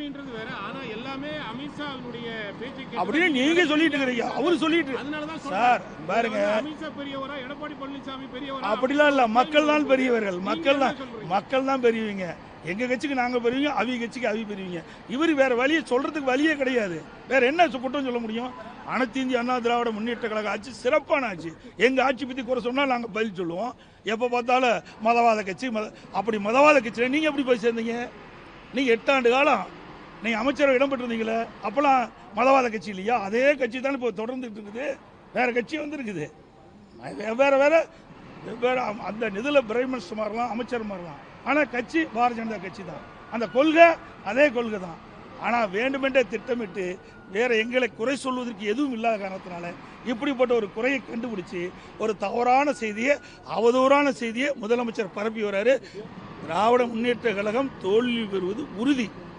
கூட்டணின்றது வேற. ஆனா எல்லாமே அமித்ஷாவினுடைய பேச்சை அப்படின்னு நீங்க சொல்லிட்டு இருக்கிறீங்க. அவரு சொல்லிட்டு அதனாலதான் சார். பாருங்க. அமித்ஷா பெரியவரா எடப்பாடி பழனிசாமி பெரியவரா? அப்படிலாம் இல்ல. மக்கள் தான் பெரியவர்கள். மக்கள் தான்? மக்கள் தான் பெரியவங்க. எங்க கட்சிக்கு நாங்க பெரியவங்க அவி கட்சிக்கு அவி பெரியவங்க. இவர் வேற வழியை சொல்றதுக்கு வழியே கிடையாது. வேற என்ன குற்றம் சொல்ல முடியும்? அனைத்து இந்திய அண்ணா திராவிட முன்னேற்ற கழக ஆட்சி சிறப்பான ஆட்சி. எங்க ஆட்சி பத்தி குறை சொன்னா நாங்க பதில் சொல்லுவோம். எப்ப பார்த்தாலும் மதவாத கட்சி மத அப்படி மதவாத கட்சியில நீங்க எப்படி போய் சேர்ந்தீங்க? நீங்க எட்டாண்டு காலம் நீங்கள் அமைச்சரவை இடம் பெற்றிருந்தீங்களே அப்பெல்லாம் மதவாத கட்சி இல்லையா? அதே கட்சி தான் இப்போ தொடர்ந்துட்டு இருக்குது. வேற கட்சி வந்துருக்குது. வேற வேற வெவ்வேறு அந்த நிதியில் பிரைம் மினிஸ்டர் மாறலாம் அமைச்சர் மாறலாம். ஆனால் கட்சி பாரதிய ஜனதா கட்சி தான் அந்த கொள்கை அதே கொள்கை தான் ஆனால் வேண்டுமென்றே திட்டமிட்டு வேற எங்களை குறை சொல்வதற்கு எதுவும் இல்லாத காரணத்தினால இப்படிப்பட்ட ஒரு குறையை கண்டுபிடிச்சி ஒரு தவறான செய்தியை அவதூறான செய்தியை முதலமைச்சர் பரப்பி வர்றாரு திராவிட முன்னேற்ற கழகம் தோல்வி பெறுவது உறுதி.